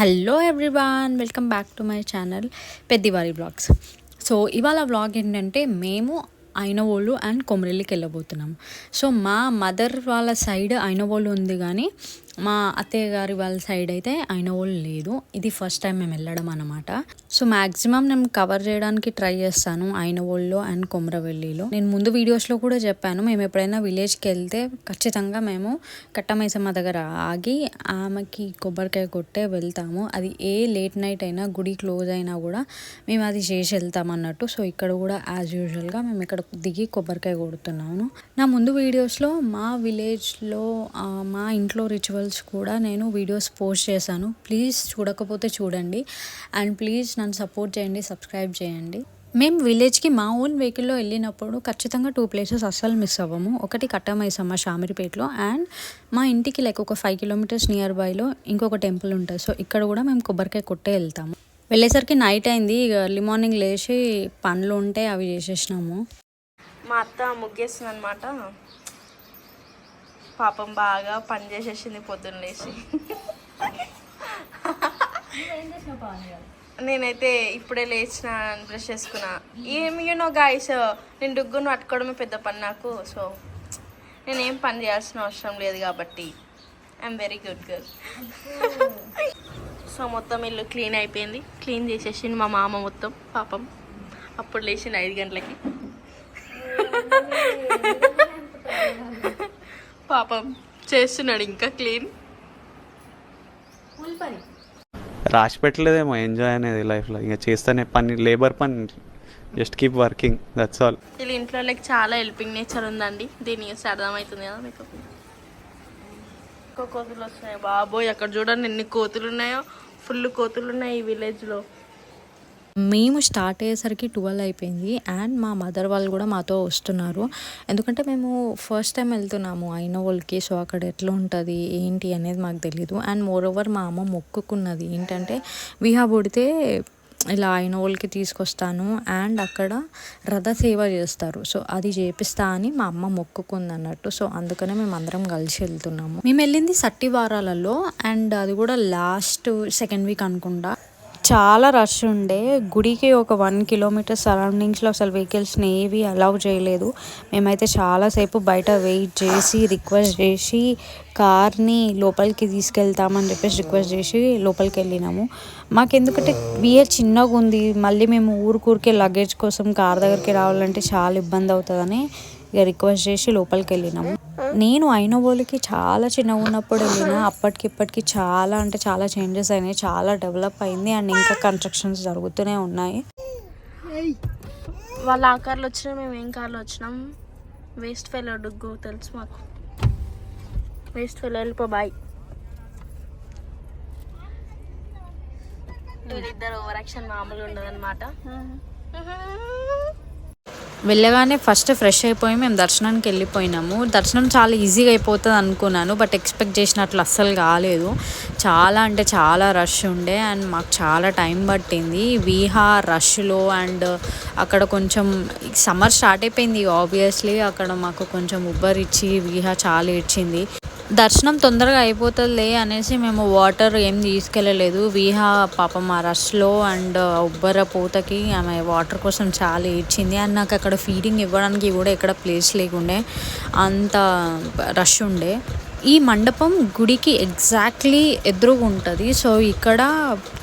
Hello everyone welcome back to my channel పెద్దివారి blogs so ఇవాళ vlog ఏంటంటే మేము అయినవోళ్ళు అండ్ కొమరెల్లికి వెళ్ళబోతున్నాం. సో మా మదర్ వాళ్ళ సైడ్ అయినవోళ్ళు ఉంది కానీ మా అత్తయ్య గారి వాళ్ళ సైడ్ అయితే అయినవోళ్ళు లేదు ఇది ఫస్ట్ టైం మేము వెళ్ళడం అనమాట సో మ్యాక్సిమం నేను కవర్ చేయడానికి ట్రై చేస్తాను అయినవోళ్ళు అండ్ కొమరవెల్లిలో. నేను ముందు వీడియోస్లో కూడా చెప్పాను మేము ఎప్పుడైనా విలేజ్కి వెళ్తే ఖచ్చితంగా మేము కట్టమైసమ్మ దగ్గర ఆగి ఆమెకి కొబ్బరికాయ కొట్టే వెళ్తాము. అది ఏ లేట్ నైట్ అయినా గుడి క్లోజ్ అయినా కూడా మేము అది చేసి వెళ్తాం అన్నట్టు. సో ఇక్కడ కూడా యాజ్ యూజువల్గా మేము ఇక్కడ దిగి కొబ్బరికాయ కొడుతున్నాము. నా ముందు వీడియోస్లో మా విలేజ్లో మా ఇంట్లో ఫెస్టివల్స్ కూడా నేను వీడియోస్ పోస్ట్ చేశాను. ప్లీజ్ చూడకపోతే చూడండి. అండ్ ప్లీజ్ నన్ను సపోర్ట్ చేయండి సబ్స్క్రైబ్ చేయండి. మేము విలేజ్కి మా ఓన్ వెహికల్లో వెళ్ళినప్పుడు ఖచ్చితంగా టూ ప్లేసెస్ అస్సలు మిస్ అవ్వము. ఒకటి కట్టమైసమ్మ షామిరిపేటలో అండ్ మా ఇంటికి లైక్ ఒక ఫైవ్ కిలోమీటర్స్ నియర్ బైలో ఇంకొక టెంపుల్ ఉంటుంది. సో ఇక్కడ కూడా మేము కొబ్బరికాయ కొట్టే వెళ్తాము. వెళ్ళేసరికి నైట్ అయింది. ఎర్లీ మార్నింగ్ లేచి పనులు ఉంటే అవి చేసేసినాము. మా అత్త ముగ్గేస్తుంది అనమాట పాపం బాగా పని చేసేసింది పొద్దున్న లేచి. నేనైతే ఇప్పుడే లేచిన బ్రష్ చేసుకున్నా. ఏమి యూనో గాయస్ నేను డుగ్గును పట్టుకోవడమే పెద్ద పని నాకు. సో నేనేం పని చేయాల్సిన అవసరం లేదు కాబట్టి I'm very good girl so మొత్తం ఇల్లు క్లీన్ అయిపోయింది. క్లీన్ చేసేసింది మా మామ మొత్తం పాపం. అప్పుడు లేచింది ఐదు గంటలకి. పాపం చేస్తున్నాడు ఇంకా క్లీన్. రాసి పెట్టలేదేమో ఎంజాయ్ అనేది లైఫ్లో. ఇంకా చేస్తేనే పని లేబర్ పని just keep working that's all వీళ్ళ ఇంట్లో లైక్ చాలా హెల్పింగ్ నేచర్ ఉందండి. దీని చూస్తే అర్థమవుతుంది కదా మీకు? ఎక్కువ కోతులు వస్తున్నాయి. బాబోయ్ అక్కడ చూడండి ఎన్ని కోతులు ఉన్నాయో. ఫుల్ కోతులు ఉన్నాయి ఈ విలేజ్లో మేము స్టార్ట్ అయ్యేసరికి ట్వెల్వ్ అయిపోయింది అండ్ మా మదర్ వాళ్ళు కూడా మాతో వస్తున్నారు. ఎందుకంటే మేము ఫస్ట్ టైం వెళ్తున్నాము. అయిన వాళ్ళకి సో అక్కడ ఎట్లా ఉంటుంది ఏంటి అనేది మాకు తెలీదు. అండ్ మోర్ ఓవర్ మా అమ్మ మొక్కుకున్నది ఏంటంటే విహా పుడితే ఇలా అయిన వాళ్ళకి తీసుకొస్తాను అండ్ అక్కడ రథసేవ చేస్తారు. సో అది చేపిస్తా అని మా అమ్మ మొక్కుకుంది అన్నట్టు సో అందుకనే మేము అందరం కలిసి వెళ్తున్నాము. మేము వెళ్ళింది సట్టి వారాలలో అండ్ అది కూడా లాస్ట్ సెకండ్ వీక్ అనుకుంటా. చాలా రష్ ఉండే. గుడికి ఒక వన్ కిలోమీటర్ సరౌండింగ్స్లో అసలు వెహికల్స్ని ఏవి అలౌ చేయలేదు. మేమైతే చాలాసేపు బయట వెయిట్ చేసి రిక్వెస్ట్ చేసి కార్ని లోపలికి తీసుకెళ్తామని చెప్పేసి రిక్వెస్ట్ చేసి లోపలికి వెళ్ళినాము. మాకు ఎందుకంటే బియర్ చిన్నగా ఉంది మళ్ళీ మేము ఊరికూరికే లగేజ్ కోసం కార్ దగ్గరికి రావాలంటే చాలా ఇబ్బంది అవుతుందని ఇక రిక్వెస్ట్ చేసి లోపలికి వెళ్ళినాము. నేను అయిన వాళ్ళకి చాలా చిన్నగా ఉన్నప్పుడు వెళ్ళిన అప్పటికి ఇప్పటికి చాలా అంటే చాలా చేంజెస్ అయినాయి చాలా డెవలప్ అయింది అండ్ ఇంకా కన్స్ట్రక్షన్స్ జరుగుతూనే ఉన్నాయి. వాళ్ళ ఆ కార్లో వచ్చినా మేము ఏం కార్లో వచ్చినాం? వేస్ట్ ఫెలో డుగ్గు తెలుసు మాకు. వేస్ట్ ఫెలో వెళ్ళిపో బాయ్ వీళ్ళిద్దరు ఓవర్ యాక్షన్ మామూలుగా ఉండదన్నమాట. వెళ్ళగానే ఫస్ట్ ఫ్రెష్ అయిపోయి మేము దర్శనానికి వెళ్ళిపోయినాము. దర్శనం చాలా ఈజీగా అయిపోతుంది అనుకున్నాను బట్ ఎక్స్పెక్ట్ చేసినట్లు అస్సలు కాలేదు. చాలా అంటే చాలా రష్ ఉండే అండ్ మాకు చాలా టైం పట్టింది. వీహా రష్లో అండ్ అక్కడ కొంచెం సమ్మర్ స్టార్ట్ అయిపోయింది ఆబ్వియస్లీ అక్కడ మాకు కొంచెం ఉబ్బరిచ్చి వీహా చాలా ఇచ్చింది దర్శనం తొందరగా అయిపోతుందిలే అనేసి మేము వాటర్ ఏం తీసుకెళ్ళలేదు. వీహా పాపం ఆ రష్లో అండ్ ఉబ్బర పూతకి ఆమె వాటర్ కోసం చాలా ఏడ్చింది. అండ్ నాకు అక్కడ ఫీడింగ్ ఇవ్వడానికి కూడా ఎక్కడ ప్లేస్ లేకుండే అంత రష్ ఉండే. ఈ మండపం గుడికి ఎగ్జాక్ట్లీ ఎదురుగా ఉంటుంది. సో ఇక్కడ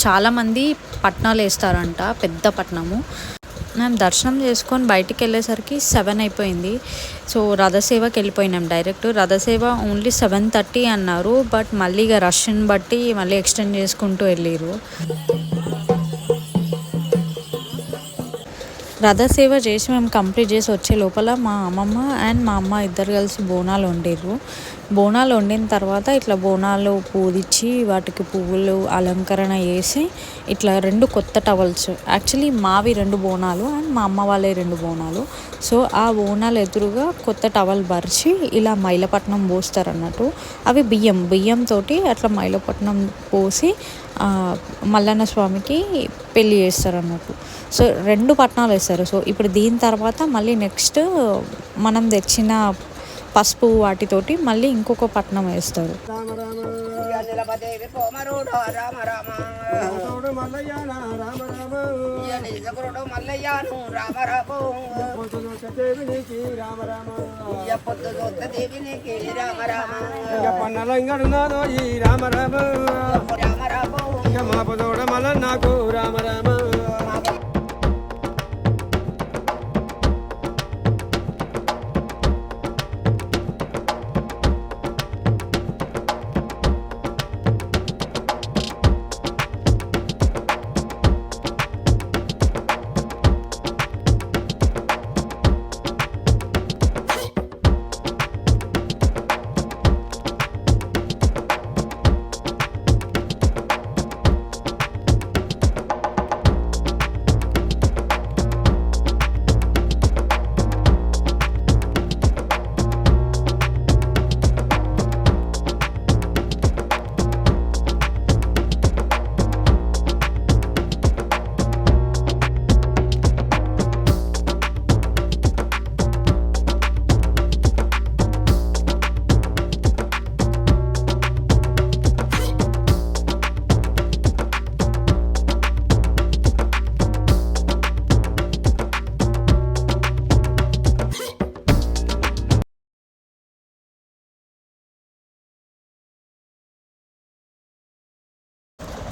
చాలామంది పట్నాలు వేస్తారంట పెద్ద పట్నము. మేము దర్శనం చేసుకొని బయటికి వెళ్ళేసరికి సెవెన్ అయిపోయింది. సో రథసేవకి వెళ్ళిపోయినాం డైరెక్ట్. రథసేవ ఓన్లీ సెవెన్ థర్టీ అన్నారు. బట్ మళ్ళీ ఇక రష్ని బట్టి మళ్ళీ ఎక్స్టెండ్ చేసుకుంటూ వెళ్ళారు రథసేవ చేసి మేము కంప్లీట్ చేసి వచ్చే లోపల మా అమ్మమ్మ అండ్ మా అమ్మ ఇద్దరు కలిసి బోనాలు వండిర్రు. బోనాలు వండిన తర్వాత ఇట్లా బోనాలు పూదిచ్చి వాటికి పువ్వులు అలంకరణ చేసి ఇట్లా రెండు కొత్త టవల్స్ యాక్చువల్లీ మావి రెండు బోనాలు అండ్ మా అమ్మ వాళ్ళే రెండు బోనాలు. సో ఆ బోనాలు ఎదురుగా కొత్త టవల్ పరిచి ఇలా మైలపట్నం పోస్తారు అన్నట్టు అవి బియ్యం బియ్యంతో అట్లా మైలపట్నం పోసి మల్లన్న స్వామికి పెళ్ళి చేస్తారు అన్నట్టు సో రెండు పట్నాలు వేస్తారు. సో ఇప్పుడు దీని తర్వాత మళ్ళీ నెక్స్ట్ మనం తెచ్చిన పసుపు వాటితోటి మళ్ళీ ఇంకొక పట్నం వేస్తారు. శీలపదేవి కోమరుడు రామ రామ. తోడు మల్లయ్యాన రామ రామ. నిజగురుడు మల్లయ్యాను రామ రామ. పొద్దున దేవి నీకి రామ రామ. పొద్దు దొత్త దేవి నీకి రామ. రామ పన్నలంగడున్నాదో ఈ రామ రామ. రామ రామ. మా పొదోడ మల్ల నాకు రామ రామ.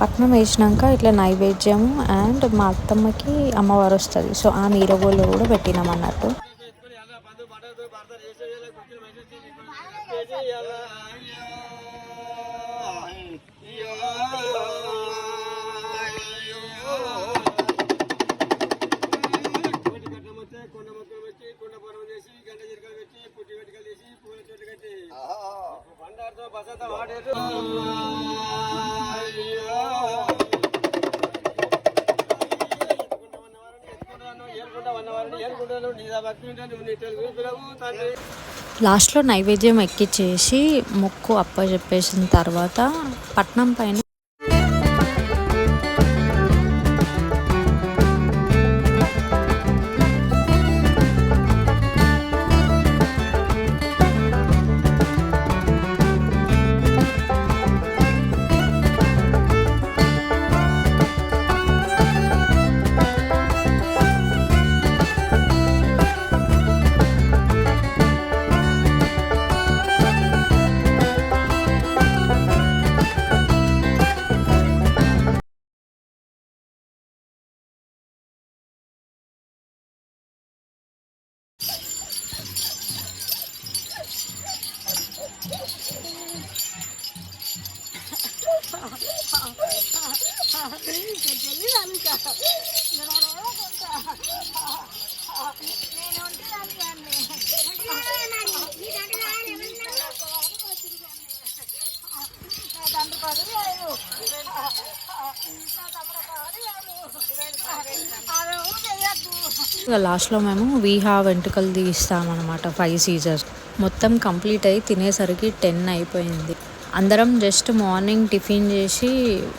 పట్నం వేసినాక ఇట్లా నైవేద్యం అండ్ మా అత్తమ్మకి అమ్మవారు వస్తుంది. సో ఆ నీరగోళ్ళు కూడా పెట్టినాం అన్నట్టు. కొండ మొక్కలు పెట్టి కొండ చేసి గంట చిరకలు పెట్టి పుట్టి వెంటకలు చేసి పూల చెట్లు కట్టి వాడేరు లాస్ట్లో నైవేద్యం ఎక్కిచ్చేసి మొక్కు అప్పచెప్పేసిన తర్వాత పట్నం పైన ఇక లాస్ట్లో మేము వీహా వెంట్రుకలు తీస్తామన్నమాట ఫైవ్ సీజర్స్ మొత్తం కంప్లీట్ అయ్యి తినేసరికి టెన్ అయిపోయింది. అందరం జస్ట్ మార్నింగ్ టిఫిన్ చేసి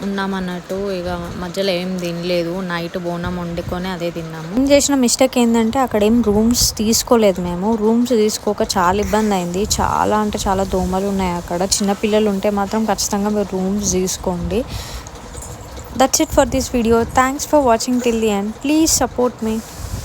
ఉన్నామన్నట్టు ఇక మధ్యలో ఏం తినలేదు. నైట్ బోనం వండుకొని అదే తిన్నాము. నేను చేసిన మిస్టేక్ ఏంటంటే అక్కడ ఏం రూమ్స్ తీసుకోలేదు మేము. రూమ్స్ తీసుకోక చాలా ఇబ్బంది అయింది. చాలా అంటే చాలా దోమలు ఉన్నాయి అక్కడ. చిన్నపిల్లలు ఉంటే మాత్రం ఖచ్చితంగా మీరు రూమ్స్ తీసుకోండి. That's it for this video thanks for watching till the and please support me